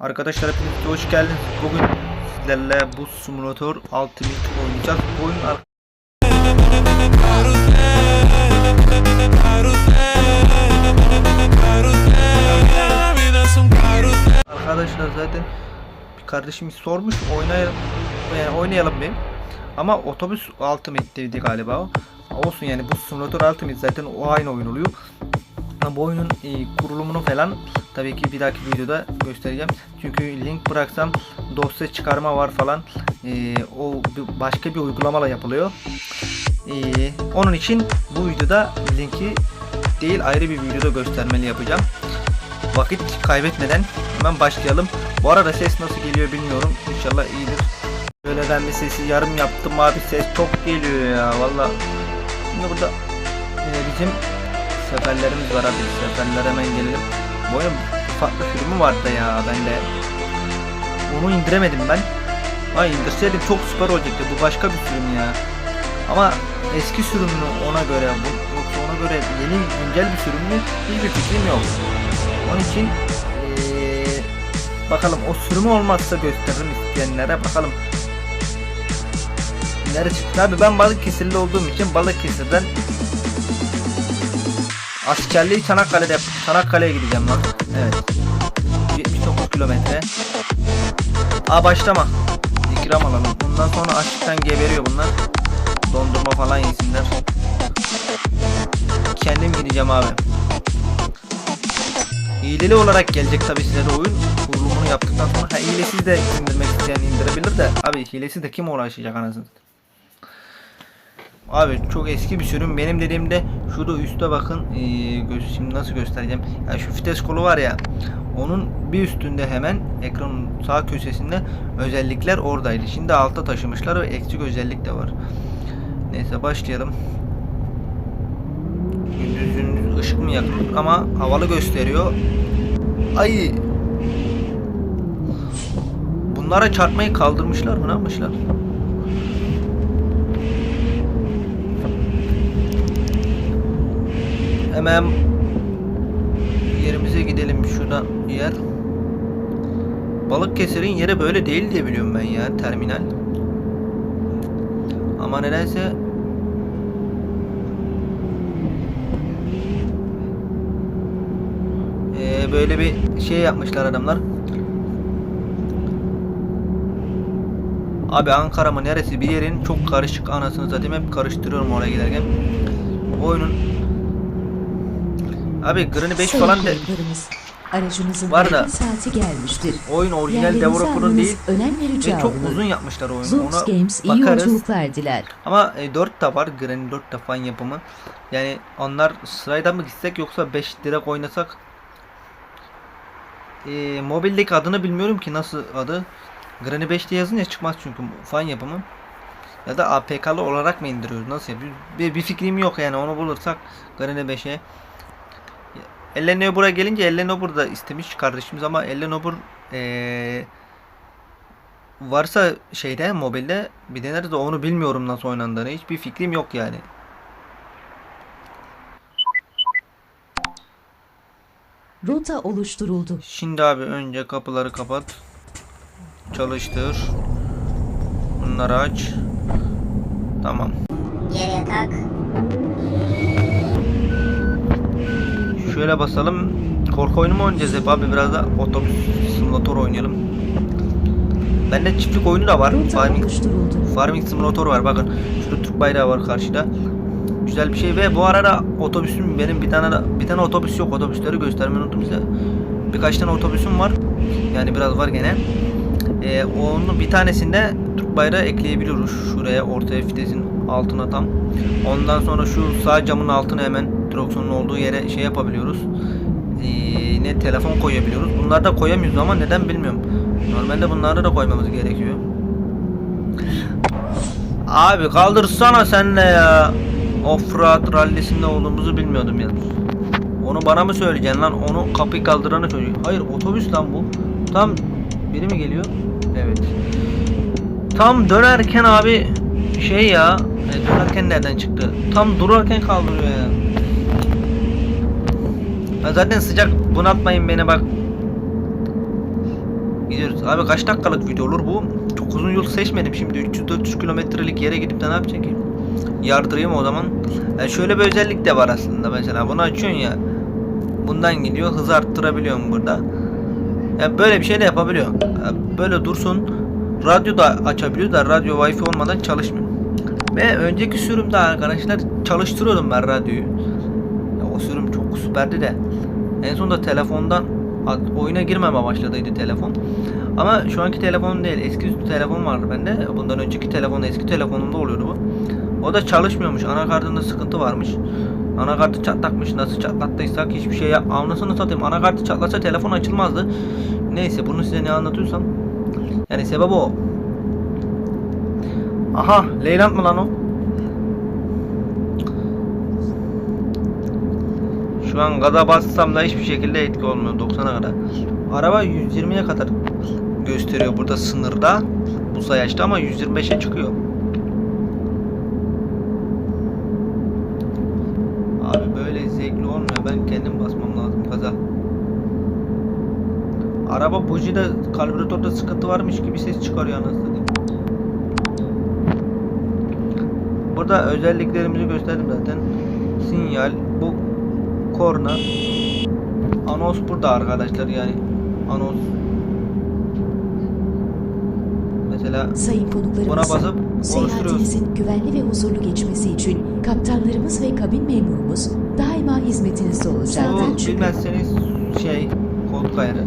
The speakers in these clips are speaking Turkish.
Arkadaşlar hepiniz hoş geldiniz. Bugün sizlerle bu simulator Ultimate oynayacağız. Bu oyun ar- Arkadaşlar zaten bir kardeşim sormuş oynayalım yani oynayalım bir. Ama otobüs Ultimate'deydi galiba. Olsun yani bu simulator Ultimate zaten o aynı oyun oluyor. Ama bu oyunun e, kurulumunu falan tabii ki bir dahaki videoda göstereceğim. Çünkü link bıraksam dosya çıkarma var falan. E, o başka bir uygulamayla yapılıyor. E, onun için bu videoda linki değil ayrı bir videoda göstermeli yapacağım. Vakit kaybetmeden hemen başlayalım. Bu arada ses nasıl geliyor bilmiyorum. İnşallah iyidir. Böyle ben bir sesi yarım yaptım abi ses çok geliyor ya valla. Şimdi burada e, bizim seferlerimiz var abi. Seferlere hemen gelelim. Bu oyunun farklı sürümü vardı ya ben de. Onu indiremedim ben. Ay indirseydim çok süper olacaktı. Bu başka bir sürüm ya. Ama eski sürümünü ona göre bu, yoksa ona göre yeni güncel bir sürüm mü hiçbir fikrim yok. Onun için eee, bakalım o sürümü olmazsa gösteririm isteyenlere bakalım. Nerede çıktı abi ben Balıkesirli olduğum için Balıkesir'den askerliği Çanakkale'de. Çanakkale'ye gideceğim lan. Evet. 79 kilometre. Aa başlama. İkram alalım. Bundan sonra açlıktan geberiyor bunlar. Dondurma falan yesinler. Kendim gideceğim abi. Hileli olarak gelecek tabi size de oyun. Kurulumunu yaptıktan sonra ha, hilesiz de indirmek isteyen indirebilir de abi hilesiz de kim uğraşacak anasını. Abi çok eski bir sürüm. Benim dediğimde şurada üstte bakın. Ee, şimdi nasıl göstereceğim? Ya şu vites kolu var ya. Onun bir üstünde hemen ekranın sağ köşesinde özellikler oradaydı. Şimdi alta taşımışlar ve eksik özellik de var. Neyse başlayalım. Gündüzün ışık mı yaktık ama havalı gösteriyor. Ay. Bunlara çarpmayı kaldırmışlar mı ne yapmışlar? Hemen yerimize gidelim şuradan yer. Balıkesir'in yeri böyle değil diye biliyorum ben ya terminal. Ama nedense Ee, böyle bir şey yapmışlar adamlar. Abi Ankara mı neresi bir yerin çok karışık anasını satayım hep karıştırıyorum oraya giderken. Oyunun Abi Granny 5 Sayın falan de aracınızın Var da- saati gelmiştir. oyun orijinal developer'ın değil önem verici ve çok uzun yapmışlar oyunu. Zoox Ona Games iyi yolculuklar diler. Ama e, 4 de var. Granny 4 de fan yapımı. Yani onlar sırayla mı gitsek yoksa 5 direkt oynasak e, mobildeki adını bilmiyorum ki nasıl adı. Granny 5 diye yazınca çıkmaz çünkü fan yapımı. Ya da APK'lı olarak mı indiriyoruz? Nasıl yapıyoruz? Bir, bir fikrim yok yani onu bulursak Granny 5'e. Ellen buraya gelince Ellen Obur da istemiş kardeşimiz ama Ellen Obur eee varsa şeyde mobilde bir deneriz de onu bilmiyorum nasıl oynandığını. Hiçbir fikrim yok yani. Rota oluşturuldu. Şimdi abi önce kapıları kapat. Çalıştır. Bunları aç. Tamam. Geriye tak. Şöyle basalım. Korku oyunu mu oynayacağız hep abi? Biraz da otobüs simülatör oynayalım. Bende çiftlik oyunu da var. Farming, farming simülatör var. Bakın şurada Türk bayrağı var karşıda. Güzel bir şey ve bu arada otobüsüm benim bir tane bir tane otobüs yok. Otobüsleri göstermeyi unuttum size. Birkaç tane otobüsüm var. Yani biraz var gene. Ee, onun bir tanesinde Türk bayrağı ekleyebiliyoruz. Şuraya ortaya fitesin altına tam. Ondan sonra şu sağ camın altına hemen direksiyonun olduğu yere şey yapabiliyoruz. Ee, ne telefon koyabiliyoruz. Bunları da koyamıyoruz ama neden bilmiyorum. Normalde bunları da koymamız gerekiyor. Abi kaldırsana sen de ya. Offroad rallisinde olduğumuzu bilmiyordum yalnız. Onu bana mı söyleyeceksin lan? Onu kapıyı kaldıranı söylüyor. Hayır otobüs lan bu. Tam biri mi geliyor? Evet. Tam dönerken abi şey ya e, dönerken nereden çıktı? Tam durarken kaldırıyor ya. Ben zaten sıcak bunaltmayın beni bak. Gidiyoruz. Abi kaç dakikalık video olur bu? Çok uzun yol seçmedim şimdi. 300-400 kilometrelik yere gidip de ne yapacak ki? Yardırayım o zaman. Yani şöyle bir özellik de var aslında mesela. Bunu açıyorsun ya. Bundan gidiyor. Hızı arttırabiliyorsun burada. Ya böyle bir şey de yapabiliyor. Ya böyle dursun. Radyo da açabiliyor da radyo wifi olmadan çalışmıyor. Ve önceki sürümde arkadaşlar çalıştırıyordum ben radyoyu. Ya o sürüm süperdi de. En sonunda telefondan oyuna girmeme başladıydı telefon. Ama şu anki telefonum değil. Eski telefon vardı bende. Bundan önceki telefon eski telefonumda oluyordu bu. O da çalışmıyormuş. Anakartında sıkıntı varmış. Anakartı çatlakmış. Nasıl çatlattıysak hiçbir şey yap. Anlasını satayım. Anakartı çatlasa telefon açılmazdı. Neyse bunu size ne anlatıyorsam. Yani sebebi o. Aha Leyland mı lan o? Şu an gaza bassam da hiçbir şekilde etki olmuyor 90'a kadar. Araba 120'ye kadar gösteriyor burada sınırda. Bu sayaçta ama 125'e çıkıyor. Abi böyle zevkli olmuyor. Ben kendim basmam lazım gaza. Araba bujide karbüratörde sıkıntı varmış gibi ses çıkarıyor anasını. Burada özelliklerimizi gösterdim zaten. Sinyal, korna. Anons burada arkadaşlar yani. Anons. Mesela Sayın buna basıp seyahatinizin güvenli ve huzurlu geçmesi için kaptanlarımız ve kabin memurumuz daima hizmetinizde olacak. Bu bilmezseniz şey koltuk ayarı.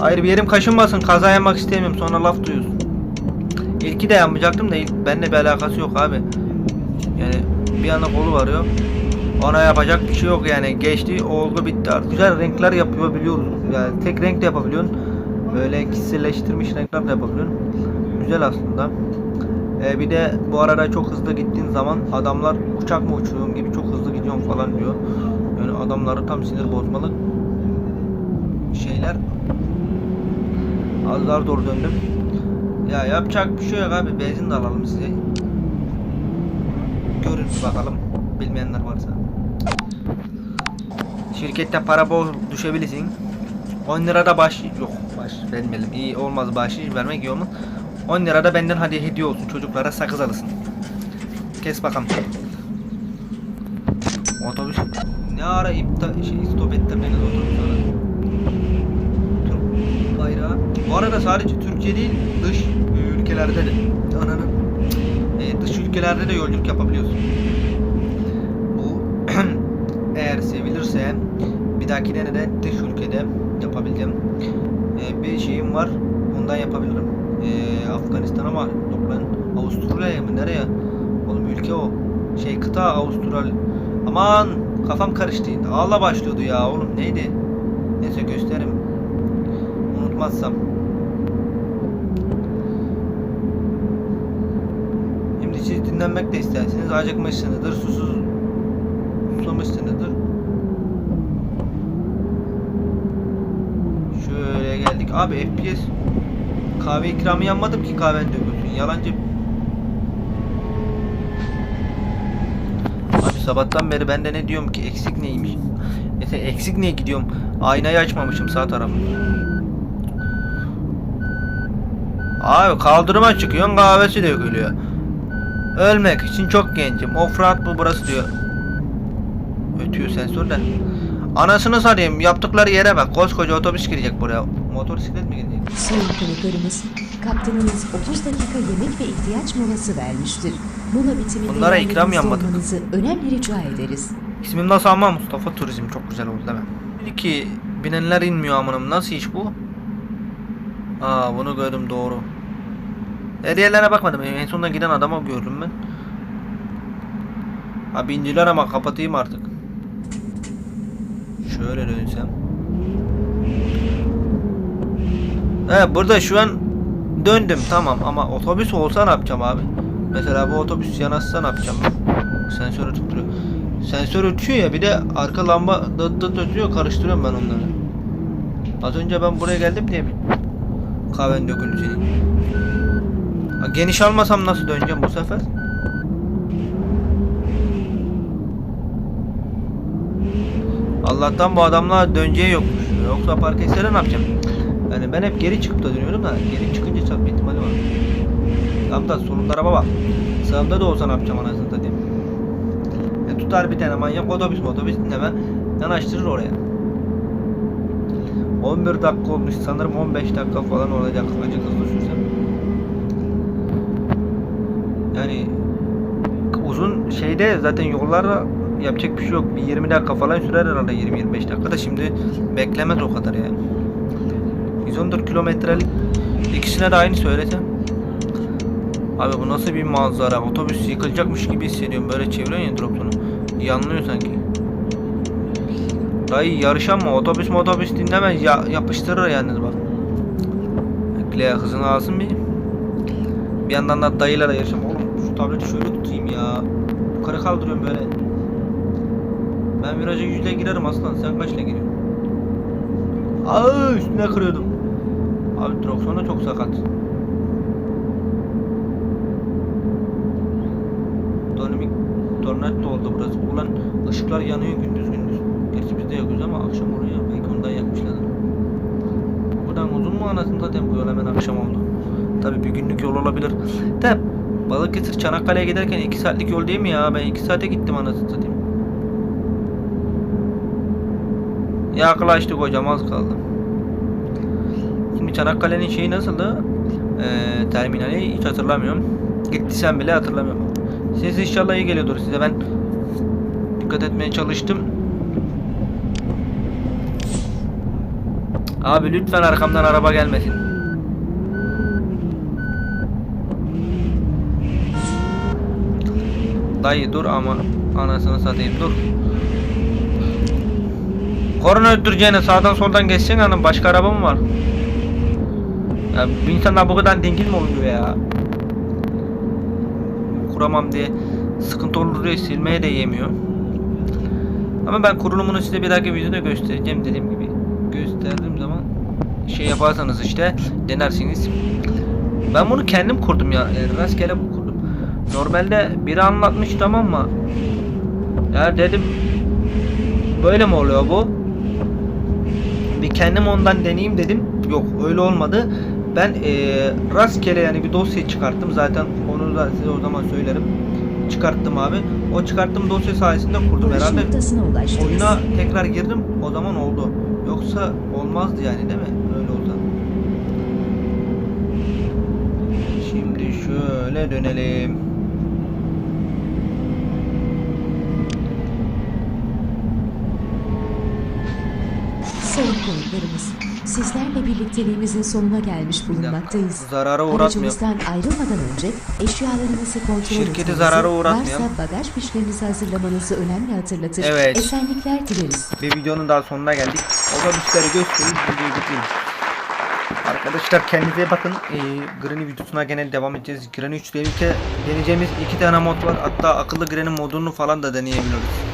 Hayır bir yerim kaşınmasın kaza yapmak istemiyorum sonra laf duyuyorsun. İlki de yapmayacaktım da ilk benimle bir alakası yok abi. Yani bir anda kolu varıyor. Ona yapacak bir şey yok yani geçti oldu bitti artık. Güzel renkler yapıyor biliyoruz. Yani tek renk de yapabiliyorsun. Böyle kişiselleştirmiş renkler de yapabiliyorsun. Güzel aslında. Ee, bir de bu arada çok hızlı gittiğin zaman adamlar uçak mı uçuyorsun gibi çok hızlı gidiyorsun falan diyor. Yani adamları tam sinir bozmalı şeyler. Az daha doğru döndüm. Ya yapacak bir şey yok abi. Benzin de alalım size. Görün bakalım. Bilmeyenler varsa. Şirkette para bol düşebilirsin. 10 lirada baş yok baş vermeyelim. İyi olmaz bahşiş vermek iyi olmaz. 10 lirada benden hadi hediye olsun çocuklara sakız alırsın. Kes bakalım. Otobüs ne ara iptal şey stop ettirdiniz otobüs ara. Türk bayrağı. Bu arada sadece Türkiye değil dış ülkelerde de ananın e, dış ülkelerde de yolculuk yapabiliyorsun. Eğer sevilirse bir dahakine de dış ülkede yapabileceğim e, bir şeyim var. Ondan yapabilirim. E, Afganistan ama yok lan Avustralya'ya mı nereye? Oğlum ülke o. Şey kıta Avustralya. Aman kafam karıştı. Ağla başlıyordu ya oğlum neydi? Neyse gösteririm. Unutmazsam. Şimdi siz dinlenmek de isterseniz acıkmışsınızdır, susuz susamışsınızdır. Abi FPS kahve ikramı yanmadım ki kahven dökülsün. Yalancı. Abi sabahtan beri ben de ne diyorum ki eksik neymiş? Neyse eksik niye gidiyorum? Aynayı açmamışım sağ tarafı. Abi kaldırıma çıkıyorsun kahvesi dökülüyor. Ölmek için çok gencim. Offroad bu burası diyor. Ötüyor sensör. Anasını satayım yaptıkları yere bak. Koskoca otobüs girecek buraya. Motosiklet mi girecek? Sayın konuklarımız, kaptanınız 30 dakika yemek ve ihtiyaç molası vermiştir. Mola bitiminde Bunlara ikram olmanızı önemli rica ederiz. İsmim nasıl ama Mustafa Turizm çok güzel oldu değil mi? Dedi ki binenler inmiyor amınım. Nasıl iş bu? Aa bunu gördüm doğru. Her yerlere bakmadım. En sonunda giden adamı gördüm ben. Ha bindiler ama kapatayım artık. Şöyle dönsem. He burada şu an döndüm tamam ama otobüs olsa ne yapacağım abi? Mesela bu otobüs yanaşsa ne yapacağım? Sensörü tutturuyor. Sensör ötüyor ya bir de arka lamba dıt dıt ötüyor karıştırıyorum ben onları. Az önce ben buraya geldim diye mi? Kahven döküldü senin. Geniş almasam nasıl döneceğim bu sefer? Allah'tan bu adamlar döneceği yokmuş. Yoksa park etse ne yapacağım? Yani ben hep geri çıkıp da dönüyorum da geri çıkınca çarpma ihtimali var. Tam da solunda araba var. Sağımda da olsa ne yapacağım anasını satayım. E tutar bir tane manyak otobüs otobüs dinleme yanaştırır oraya. 11 dakika olmuş sanırım 15 dakika falan olacak acı hızlı sürsem. Yani uzun şeyde zaten yollarda yapacak bir şey yok. Bir 20 dakika falan sürer herhalde 20-25 dakika da şimdi beklemez o kadar yani. 114 kilometrelik ikisine de aynı söylesem. Abi bu nasıl bir manzara? Otobüs yıkılacakmış gibi hissediyorum. Böyle çeviriyorsun ya droptunu. Yanlıyor sanki. Dayı yarışan mı? Otobüs mü otobüs dinlemez. Ya, yapıştırır yani bak. Bekle hızını alsın bir. Bir yandan da dayılara yarışam. Oğlum şu tableti şöyle tutayım ya. Yukarı kaldırıyorum böyle. Ben viraja yüzle girerim aslan. Sen kaçla giriyorsun? Aa üstüne kırıyordum. Abi direksiyon da çok sakat. Dynamic Tornado oldu burası. Ulan ışıklar yanıyor gündüz gündüz. Gerçi biz de yakıyoruz ama akşam oluyor. Belki ondan yakmışlar. Bu kadar uzun mu anasını zaten bu yol hemen akşam oldu. Tabi bir günlük yol olabilir. De Balıkesir Çanakkale'ye giderken 2 saatlik yol değil mi ya? Ben 2 saate gittim anasını satayım. Yaklaştık hocam az kaldı. Şimdi Çanakkale'nin şeyi nasıldı? Ee, terminali hiç hatırlamıyorum. Gittiysem bile hatırlamıyorum. Ses inşallah iyi geliyordur size. Ben dikkat etmeye çalıştım. Abi lütfen arkamdan araba gelmesin. Dayı dur ama anasını satayım dur. Korna öttüreceğine sağdan soldan geçsen hanım başka araba mı var? Ya bu insanlar bu kadar dingil mi oluyor ya? Kuramam diye sıkıntı olur diye silmeye de yemiyor. Ama ben kurulumunu size bir dahaki videoda göstereceğim dediğim gibi. Gösterdiğim zaman şey yaparsanız işte denersiniz. Ben bunu kendim kurdum ya. Yani rastgele kurdum. Normalde biri anlatmış tamam mı? Ya dedim böyle mi oluyor bu? Bir kendim ondan deneyeyim dedim. Yok öyle olmadı. Ben eee, rastgele yani bir dosya çıkarttım. Zaten onu da size o zaman söylerim. Çıkarttım abi. O çıkarttığım dosya sayesinde kurdum herhalde. Oyuna tekrar girdim. O zaman oldu. Yoksa olmazdı yani değil mi? Öyle olsa. Şimdi şöyle dönelim. Sayın konuklarımız, sizlerle birlikteliğimizin sonuna gelmiş bulunmaktayız. Zarara uğratmıyor. Aracımızdan ayrılmadan önce eşyalarınızı kontrol Şirketi etmenizi, zarara uğratmayalım. varsa bagaj fişlerinizi hazırlamanızı önemli hatırlatır. Evet. Esenlikler dileriz. Bir videonun daha sonuna geldik. Otobüsleri göstereyim videoyu bitireyim. Arkadaşlar kendinize bakın. Ee, Granny videosuna genel devam edeceğiz. Granny 3 birlikte deneyeceğimiz iki tane mod var. Hatta akıllı Granny modunu falan da deneyebiliyoruz.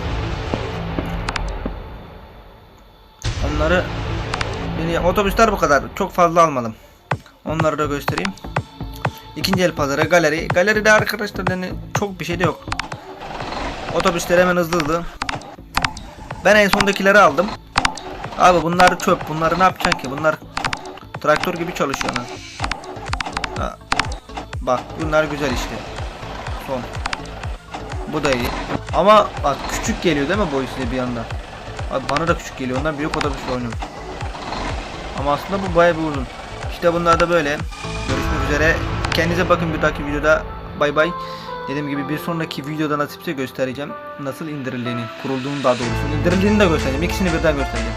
Deneye- otobüsler bu kadar. Çok fazla almadım. Onları da göstereyim. İkinci el pazarı galeri. Galeride arkadaşlar yani çok bir şey de yok. Otobüsler hemen hızlı hızlı. Ben en sondakileri aldım. Abi bunlar çöp. Bunları ne yapacaksın ki? Bunlar traktör gibi çalışıyor. Ha. Bak bunlar güzel işte. Son. Bu da iyi. Ama bak küçük geliyor değil mi boyu size bir anda? Abi bana da küçük geliyor. Ondan büyük otobüsle oynuyorum. Ama aslında bu bayağı bir uzun. İşte bunlar da böyle. Görüşmek üzere. Kendinize bakın bir dahaki videoda. Bay bay. Dediğim gibi bir sonraki videoda nasipse göstereceğim. Nasıl indirildiğini, kurulduğunu daha doğrusu. indirildiğini de göstereceğim. İkisini birden göstereceğim.